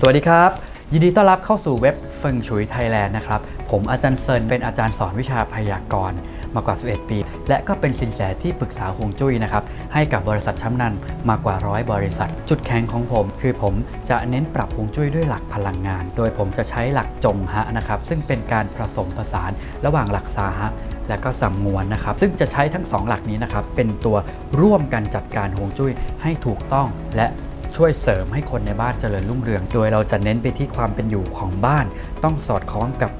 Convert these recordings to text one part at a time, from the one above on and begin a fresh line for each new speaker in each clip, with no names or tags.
สวัสดีครับ ยินดีต้อนรับเข้าสู่เว็บเฟิงชุยไทยแลนด์นะครับ ผมอาจารย์เซินเป็นอาจารย์สอนวิชาพยากรณ์มากว่า 11 ปี และก็เป็นสินแสที่ปรึกษาฮวงจุ้ยนะครับ ให้กับบริษัทชั้นนมากว่าร้อยบริษัท จุดแข็งของผม คือผมจะเน้นปรับฮวงจุ้ยด้วยหลักพลังงาน โดยผมจะใช้หลักจงฮะนะครับ ซึ่งเป็นการผสมผสานระหว่างหลักซาฮะและก็สัมมวนนะครับ ซึ่งจะใช้ทั้งสองหลักนี้นะครับเป็นตัวร่วมกันจัดการฮวงจุ้ยให้ถูกต้องและ ช่วยเสริมให้คนในบ้านเจริญรุ่งเรือง โดยเราจะเน้นไปที่ความเป็นอยู่ของบ้าน ต้องสอดคล้องกับ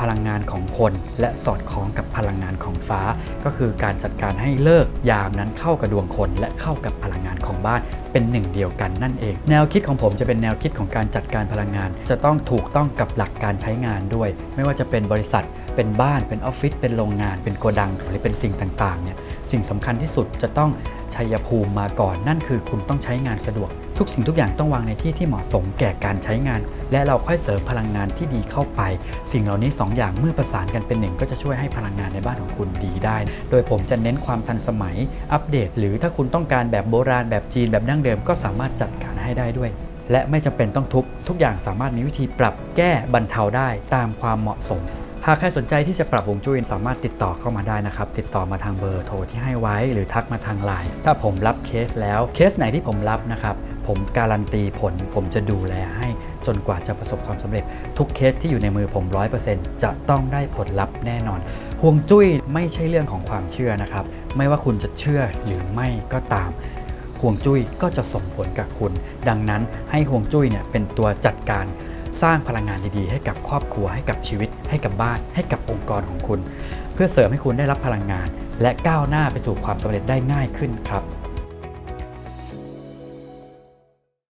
พลังงานของคน และสอดคล้องกับพลังงานของฟ้า ก็คือการจัดการให้เลิกยามนั้นเข้ากับดวงคน และเข้ากับพลังงานของบ้านเป็นหนึ่งเดียวกันนั่นเอง แนวคิดของผมจะเป็นแนวคิดของการจัดการพลังงาน จะต้องถูกต้องกับหลักการใช้งานด้วย ไม่ว่าจะเป็นบริษัท เป็นบ้านเป็นออฟฟิศเป็นโรงงาน เป็นโกดังหรือเป็นสิ่งต่างๆเนี่ยสิ่งสำคัญที่สุดจะต้อง ชัยภูมิมาก่อน นั่นคือคุณต้องใช้งานสะดวก ทุกสิ่งทุกอย่างต้องวางในที่ที่เหมาะสมแก่การใช้งาน และเราค่อยเสริมพลังงานที่ดีเข้าไป สิ่งเหล่านี้สองอย่างเมื่อประสานกันเป็นหนึ่งก็จะช่วยให้พลังงานในบ้านของคุณดีได้ โดยผมจะเน้นความทันสมัยอัปเดต หรือถ้าคุณต้องการแบบโบราณแบบจีนแบบดั้งเดิมก็สามารถจัดการให้ได้ด้วยและไม่จำเป็นต้องทุบ ทุกอย่างสามารถมีวิธีปรับแก้บรรเทาได้ตามความเหมาะสม หากใครสนใจที่จะปรับวงจุ้ยสามารถติดต่อเข้ามาได้นะครับ ติดต่อมาทางเบอร์โทรที่ให้ไว้ หรือทักมาทางไลน์ถ้าผมรับเคสแล้วเคสไหนที่ผมรับนะครับ ผมการันตีผล ผมจะดูแลให้จนกว่าจะประสบความสำเร็จ ทุกเคสที่อยู่ในมือผม 100%จะต้องได้ผลลัพธ์แน่นอนห่วงจุ้ยไม่ใช่เรื่องของความเชื่อนะครับ ไม่ว่าคุณจะเชื่อหรือไม่ก็ตามห่วงจุ้ยก็จะส่งผลกับคุณ ดังนั้นให้ห่วงจุ้ยเนี่ยเป็นตัวจัดการ สร้างพลังงานดีๆ ให้กับครอบครัวให้กับชีวิต ให้กับบ้าน ให้กับองค์กรของคุณ เพื่อเสริมให้คุณได้รับพลังงาน และก้าวหน้าไปสู่ความสำเร็จได้ง่ายขึ้นครับ